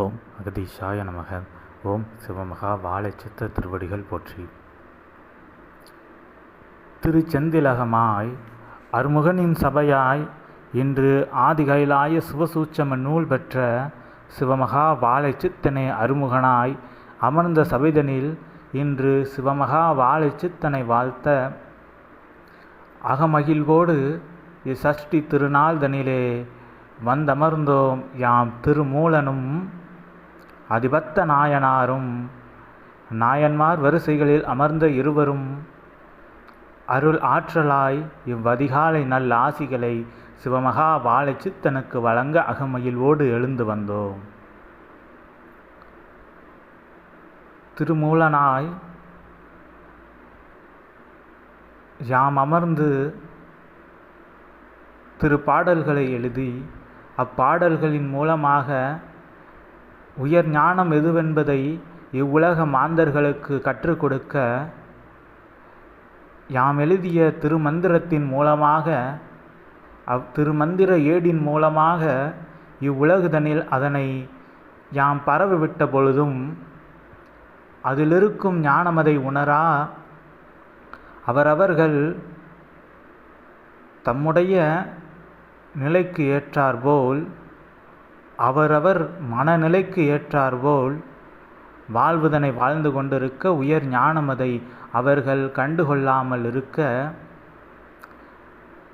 ஓம் அகதீஷாய நமக. ஓம் சிவமகா வாழைச்சித்த திருவடிகள் போற்றி. திருச்செந்திலகமாய் அருமுகனின் சபையாய் இன்று ஆதிகைலாய சிவசூச்சம நூல் பெற்ற சிவமகா வாழைச்சித்தனை அருமுகனாய் அமர்ந்த சபைதனில் இன்று சிவமகா வாழைச்சித்தனை வாழ்த்த அகமகிழ்வோடு இச்சஷ்டி திருநாள்தனிலே வந்தமர்ந்தோம் யாம் திருமூலனும் அதிபத்த நாயனாரும் நாயன்மார் வரிசைகளில் அமர்ந்த இருவரும் அருள் ஆற்றலாய் இவ்வதிகாலை நல்ல ஆசிகளை சிவமகா வாழைச்சித்தனுக்கு வழங்க அகமகிழ்வோடு எழுந்து வந்தோம். திருமூலனாய் யாம் அமர்ந்து திருப்பாடல்களை எழுதி அப்பாடல்களின் மூலமாக உயர் ஞானம் எதுவென்பதை இவ்வுலக மாந்தர்களுக்கு கற்றுக் கொடுக்க யாம் எழுதிய திருமந்திரத்தின் மூலமாக அவ் திருமந்திர ஏடின் மூலமாக இவ்வுலகுதனில் அதனை யாம் பரவிவிட்ட பொழுதும் அதிலிருக்கும் ஞானமதை உணரா அவரவர்கள் தம்முடைய நிலைக்கு ஏற்றாற்போல் அவரவர் மனநிலைக்கு ஏற்றாற்போல் வாழ்வதனை வாழ்ந்து கொண்டிருக்க உயர் ஞானமதை அவர்கள் கண்டுகொள்ளாமல் இருக்க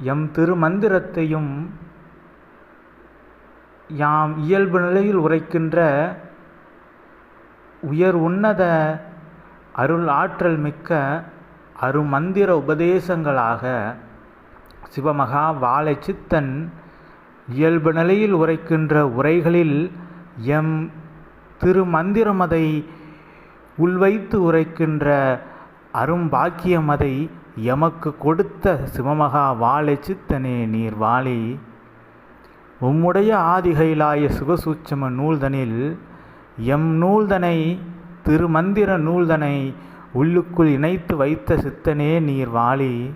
எம் திருமந்திரத்தையும் யாம் இயல்பு நிலையில் உரைக்கின்ற உயர் உன்னத அருள் ஆற்றல் மிக்க அருமந்திர உபதேசங்களாக சிவமகா வாழைச்சித்தன் இயல்பு நிலையில் உரைக்கின்ற உரைகளில் எம் திருமந்திரமதை உள்வைத்து உரைக்கின்ற அரும்பாக்கியமதை எமக்கு கொடுத்த சிவமகா வாழைச்சித்தனே நீர் வாழி. உம்முடைய ஆதிகைலாய சுகசூட்சம நூல்தனில் எம் நூல்தனை திருமந்திர நூல்தனை உள்ளுக்குள் இணைத்து வைத்த சித்தனே நீர் வாழி.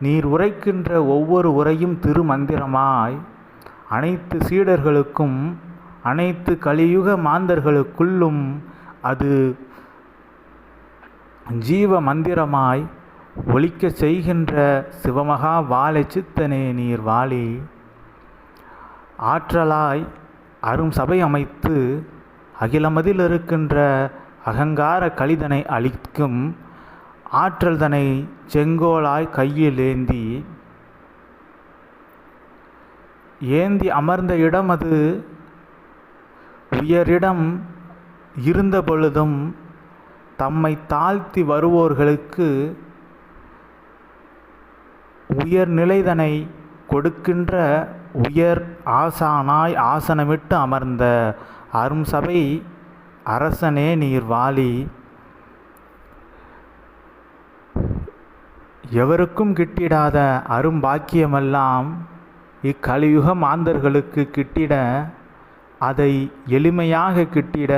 நீர் உரைக்கின்ற ஒவ்வொரு உரையும் திருமந்திரமாய் அனைத்து சீடர்களுக்கும் அனைத்து கலியுக மாந்தர்களுக்குள்ளும் அது ஜீவ மந்திரமாய் ஒழிக்க செய்கின்ற சிவமகா வாழை சித்தனே நீர் வாழி ஆற்றலாய் அரும் சபை அமைத்து அகிலமதில் இருக்கின்ற அகங்கார கலிதனை அளிக்கும் ஆற்றல்தனை செங்கோலாய் கையில் ஏந்தி ஏந்தி அமர்ந்த இடம் அது. உயரிடம் இருந்த பொழுதும் தம்மை தாழ்த்தி வருவோர்களுக்கு உயர்நிலைதனை கொடுக்கின்ற உயர் ஆசானாய் ஆசனமிட்டு அமர்ந்த அரும் சபை அரசனே நீர் வாழி எவருக்கும் கிட்டிடாத அரும்பாக்கியமெல்லாம் இக்கலியுக மாந்தர்களுக்கு கிட்டிட அதை எளிமையாக கிட்டிட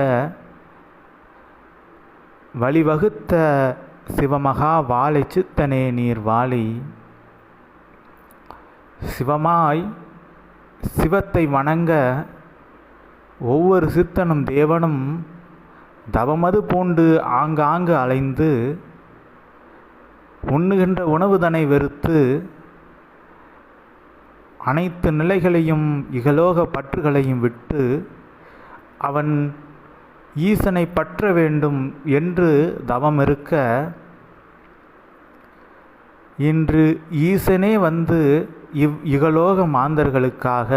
வழிவகுத்த சிவமகா வாழை சித்தனே நீர் வாழி. சிவமாய் சிவத்தை வணங்க ஒவ்வொரு சித்தனும் தேவனும் தவமது பூண்டு ஆங்காங்கு அலைந்து உண்ணுகின்ற உணவுதனை வெறுத்து அனைத்து நிலைகளையும் இகலோக பற்றுகளையும் விட்டு அவன் ஈசனை பற்ற வேண்டும் என்று தவம் இருக்க இன்று ஈசனே வந்து இவ் இகலோக மாந்தர்களுக்காக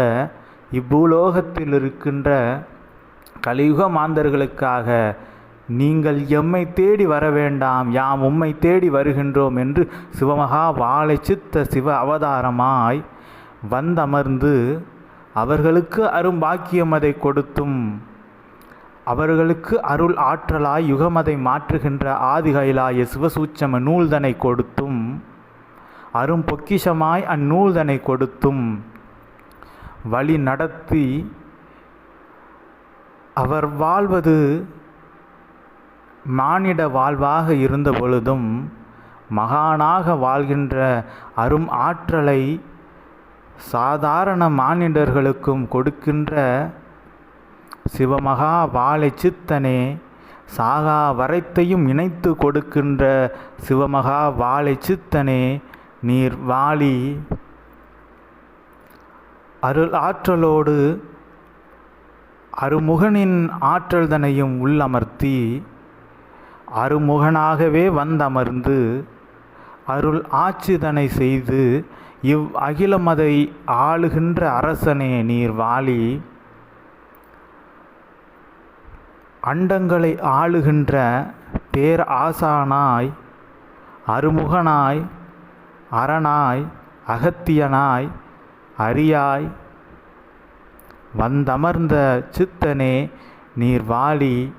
இப்பூலோகத்தில் இருக்கின்ற கலியுக மாந்தர்களுக்காக நீங்கள் எம்மை தேடி வர வேண்டாம் யாம் உம்மை தேடி வருகின்றோம் என்று சிவமகா வாழை சித்த சிவ அவதாரமாய் வந்தமர்ந்து அவர்களுக்கு அரும்பாக்கியமதை கொடுத்தும். அவர்களுக்கு அருள் ஆற்றலாய் யுகமதை மாற்றுகின்ற ஆதிகைலாய சிவசூச்சம நூல்தனை கொடுத்தும். அரும் பொக்கிஷமாய் அந்நூல்தனை கொடுத்தும். வழி நடத்தி அவர் வாழ்வது மானிட வாழ்வாக இருந்த பொழுதும் மகானாக வாழ்கின்ற அரும் ஆற்றலை சாதாரண மானிடர்களுக்கும் கொடுக்கின்ற சிவமகா வாழை சித்தனே சாகா வரைத்தையும் இணைத்து கொடுக்கின்ற சிவமகா வாழை சித்தனே நீர் வாளி அருள் ஆற்றலோடு அருமுகனின் ஆற்றல்தனையும் உள்ளமர்த்தி அருமுகனாகவே வந்தமர்ந்து அருள் ஆட்சிதனை செய்து இவ் அகிலமதை ஆளுகின்ற அரசனே நீர் வாலி. அண்டங்களை ஆளுகின்ற பேர் ஆசானாய் அருமுகனாய் அரணாய் அகத்தியனாய் அரியாய். வந்தமர்ந்த சித்தனே நீர் வாலி.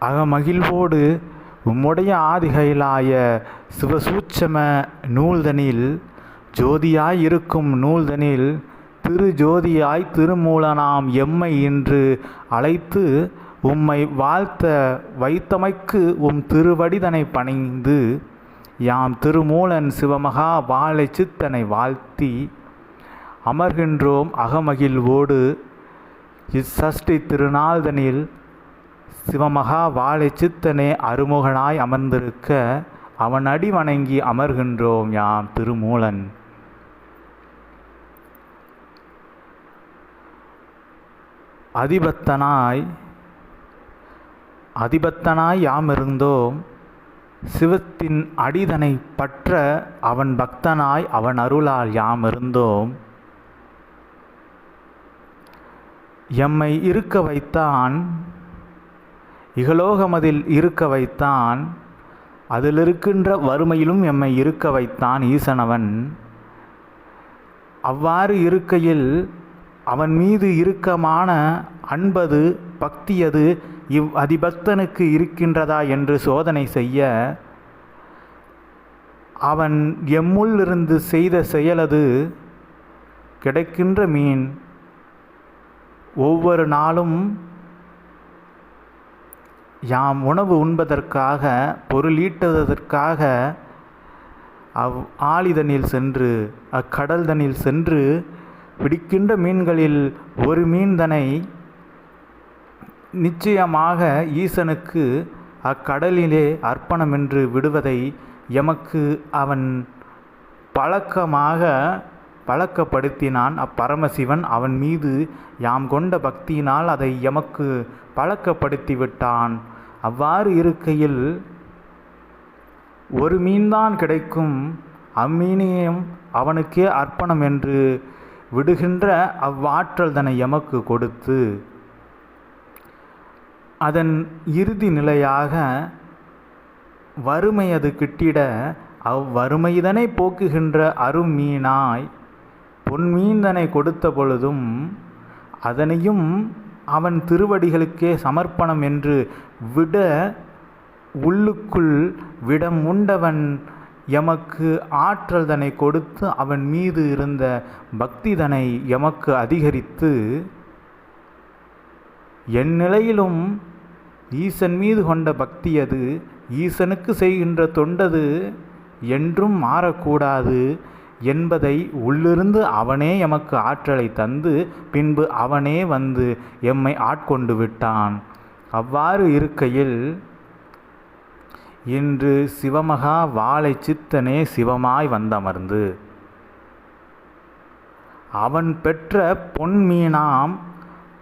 அகமகிழ்வோடு உம்முடைய ஆதிகையிலாய சிவசூட்சம நூல்தனில் ஜோதியாய் இருக்கும் நூல்தனில் திரு ஜோதியாய் திருமூலனாம் எம்மை இன்று அழைத்து உம்மை வாழ்த்த வைத்தமைக்கு உம் திருவடிதனை பணிந்து யாம் திருமூலன் சிவமகா வாழை சித்தனை வாழ்த்தி அமர்கின்றோம் அகமகிழ்வோடு இச்சஷ்டி திருநாள்தனில் சிவமகா வாழை சித்தனே அருமுகனாய் அமர்ந்திருக்க அவன் அடி வணங்கி அமர்கின்றோம் யாம் திருமூலன். அதிபத்தனாய் அதிபத்தனாய் யாம் இருந்தோம் சிவத்தின் அடிதனை பற்ற அவன் பக்தனாய் அவன் அருளால் யாம் இருந்தோம் எம்மை இருக்க வைத்தான் இகலோகமதில் இருக்க வைத்தான் அதில் இருக்கின்ற வறுமையிலும் எம்மை இருக்க வைத்தான் ஈசனவன். அவ்வாறு இருக்கையில் அவன் மீது இறுக்கமான அன்பது பக்தியது இவ் அதிபக்தனுக்கு இருக்கின்றதா என்று சோதனை செய்ய அவன் எம்முள்ளிருந்து செய்த செயலது கிடைக்கின்ற மீன். ஒவ்வொரு நாளும் யாம் உணவு உண்பதற்காக பொருளீட்டுவதற்காக அவ் ஆளிதனில் சென்று அக்கடல்தனில் சென்று பிடிக்கின்ற மீன்களில் ஒரு மீன்தனை நிச்சயமாக ஈசனுக்கு அக்கடலிலே அர்ப்பணம் என்று விடுவதை எமக்கு அவன் பழக்கமாக பழக்கப்படுத்தினான். அப்பரமசிவன் அவன் மீது யாம் கொண்ட பக்தியினால் அதை எமக்கு பழக்கப்படுத்தி விட்டான். அவ்வாறு இருக்கையில் ஒரு மீன்தான் கிடைக்கும் அம்மீனையும் அவனுக்கே அர்ப்பணம் என்று விடுகின்ற அவ்வாற்றல் தன்னை எமக்கு கொடுத்து அதன் இறுதி நிலையாக வறுமை அது கிட்டிட அவ்வறுமைதனை போக்குகின்ற அருமீனாய் பொன்மீந்தனை கொடுத்த பொழுதும் அதனையும் அவன் திருவடிகளுக்கே சமர்ப்பணம் என்று விட உள்ளுக்குள் விடம் உண்டவன் எமக்கு ஆற்றல் தனை கொடுத்து அவன் மீது இருந்த பக்திதனை எமக்கு அதிகரித்து என் நிலையிலும் ஈசன் மீது கொண்ட பக்தியது ஈசனுக்கு செய்கின்ற தொண்டது என்றும் மாறக்கூடாது. என்பதை உள்ளிருந்து அவனே எமக்கு ஆற்றலை தந்து பின்பு அவனே வந்து எம்மை ஆட்கொண்டு விட்டான். அவ்வாறு இருக்கையில் இன்று சிவமகா வாழை சித்தனே சிவமாய் வந்தமர்ந்து. அவன் பெற்ற பொன் மீனாம்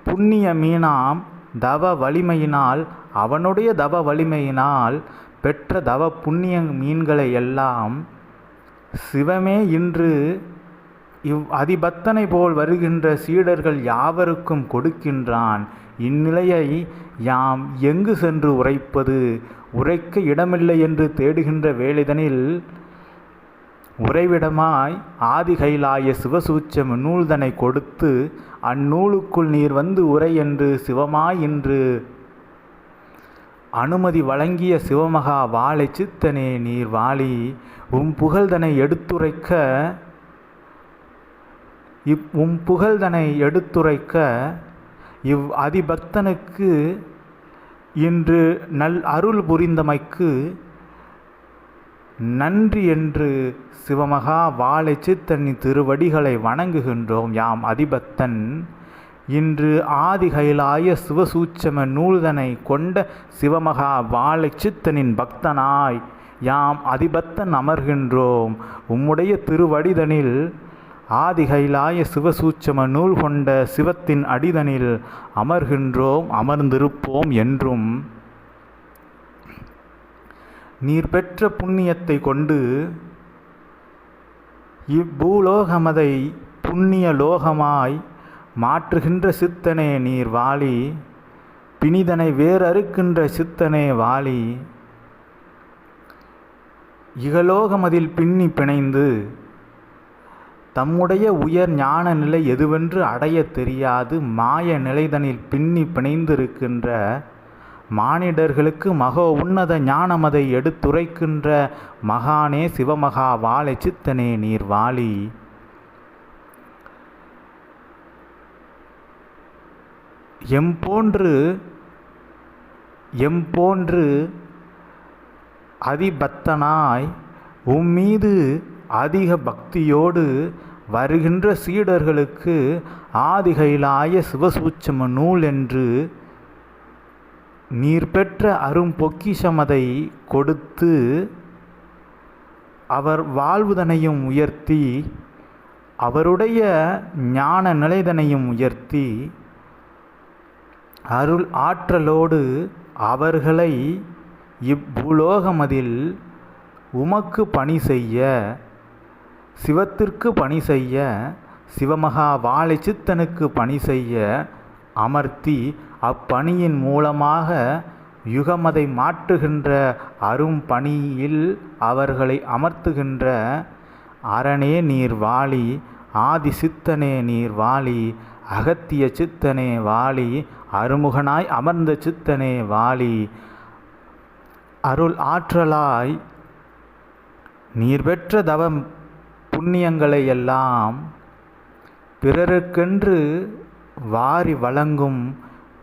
புண்ணிய மீனாம் தவ வலிமையினால் அவனுடைய தவ வலிமையினால் பெற்ற தவ புண்ணிய மீன்களை எல்லாம் சிவமே இன்று இவ் அதிபத்தனை போல் வருகின்ற சீடர்கள் யாவருக்கும் கொடுக்கின்றான். இந்நிலையை யாம் எங்கு சென்று உரைப்பது? உரைக்க இடமில்லை என்று தேடுகின்ற வேலைதனில் உறைவிடமாய் ஆதி கைலாய சிவசூச்சம் நூல்தனை கொடுத்து அந்நூலுக்குள் நீர் வந்து உரை என்று சிவமாய் இன்று அனுமதி வழங்கிய சிவமகா வாழை சித்தனே நீர் வாழி உம் புகழ்தனை எடுத்துரைக்க இவ் உம் புகழ்தனை எடுத்துரைக்க இவ் அதிபக்தனுக்கு இன்று நல் அருள் புரிந்தமைக்கு நன்றி என்று சிவமகா வாழை சித்தனின் திருவடிகளை வணங்குகின்றோம். யாம் அதிபக்தன் இன்று ஆதிகைலாய சிவசூட்சம நூல்தனை கொண்ட சிவமகா வாழைச்சித்தனின் பக்தனாய் யாம் அதிபத்தன் அமர்கின்றோம். உம்முடைய திருவடிதனில் ஆதிகைலாய சிவசூட்சம நூல் கொண்ட சிவத்தின் அடிதனில் அமர்கின்றோம் அமர்ந்திருப்போம் என்றும். நீர் பெற்ற புண்ணியத்தை கொண்டு இப்பூலோகமதை புண்ணிய லோகமாய் மாற்றுகின்ற சித்தனே நீர் வாழி பிணிதனை வேறறுக்கின்ற சித்தனே வாளி இகலோகமதில் பின்னி பிணைந்து தம்முடைய உயர் ஞான நிலை எதுவென்று அடையத் தெரியாது மாய நிலைதனில் பின்னி பிணைந்திருக்கின்ற மானிடர்களுக்கு மகோ உன்னத ஞானமதை எடுத்துரைக்கின்ற மகானே சிவமகா வாழை சித்தனே நீர் எம் போன்று எம் போன்று அதிபக்தனாய் உம்மீது அதிக பக்தியோடு வருகின்ற சீடர்களுக்கு ஆதிகைலாய சிவசூட்சம நூல் என்று நீர் பெற்ற அரும் பொக்கிஷமதை கொடுத்து அவர் வாழ்வுதனையும் உயர்த்தி அவருடைய ஞான நிலைதனையும் உயர்த்தி அருள் ஆற்றலோடு அவர்களை இவ்வுலோகமதில் உமக்கு பணி செய்ய சிவத்திற்கு பணி செய்ய சிவமகா வாழை சித்தனுக்கு பணி செய்ய அமர்த்தி அப்பணியின் மூலமாக யுகமதை மாற்றுகின்ற அரும் பணியில் அவர்களை அமர்த்துகின்ற அரணே நீர் வாழி ஆதி சித்தனே நீர் வாழி அகத்திய சித்தனே வாழி அருமுகனாய் அமர்ந்த சித்தனே வாலி அருள் ஆற்றலாய் நீர் பெற்ற தவம் புண்ணியங்களை எல்லாம் பிறருக்கென்று வாரி வழங்கும்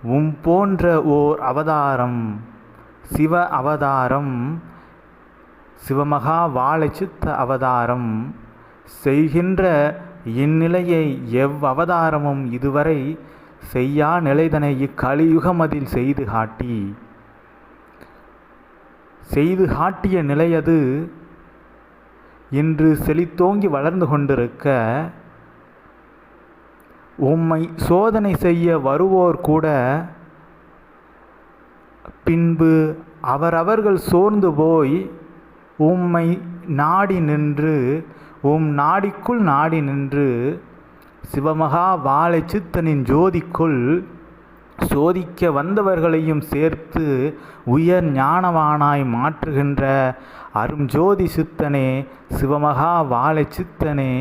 உம் போன்ற ஓர் அவதாரம் சிவ அவதாரம் சிவமகா வாழை சித்த அவதாரம் செய்கின்ற இந்நிலையை எவ் அவதாரமும் இதுவரை செய்யா நிலைதனை இக்கலியுகமதில் செய்து காட்டி. செய்து காட்டிய நிலையது இன்று செழித்தோங்கி வளர்ந்து கொண்டிருக்க. உம்மை சோதனை செய்ய வருவோர் கூட பின்பு அவரவர்கள் சோர்ந்து போய் உம்மை நாடி நின்று உம் நாடிக்குள் நாடி நின்று சிவமகா வாழை சித்தனின் ஜோதிக்குள் சோதிக்க வந்தவர்களையும் சேர்த்து உயர் ஞானவானாய் மாற்றுகின்ற அரும் ஜோதி சித்தனே சிவமகா வாழை சித்தனே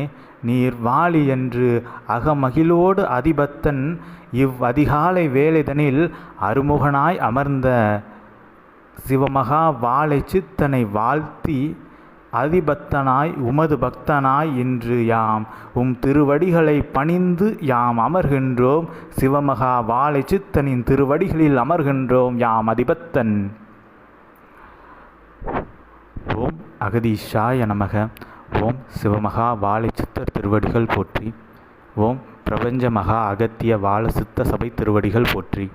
நீர் வாழி என்று அகமகிழோடு அதிபத்தன் இவ் அதிகாலை வேலைதனில் அருமுகனாய் அமர்ந்த சிவமகா வாழை சித்தனை வாழ்த்தி அதிபக்தனாய் உமது பக்தனாய் இன்று யாம். உம் திருவடிகளை பணிந்து யாம் அமர்கின்றோம். சிவமகா வாழை சித்தனின் திருவடிகளில் அமர்கின்றோம் யாம் அதிபத்தன். ஓம் அகதீஷாய நமக. ஓம் சிவமகா வாழை சித்தர் திருவடிகள் போற்றி. ஓம் பிரபஞ்ச மகா அகத்திய வாழ சித்த சபை திருவடிகள் போற்றி.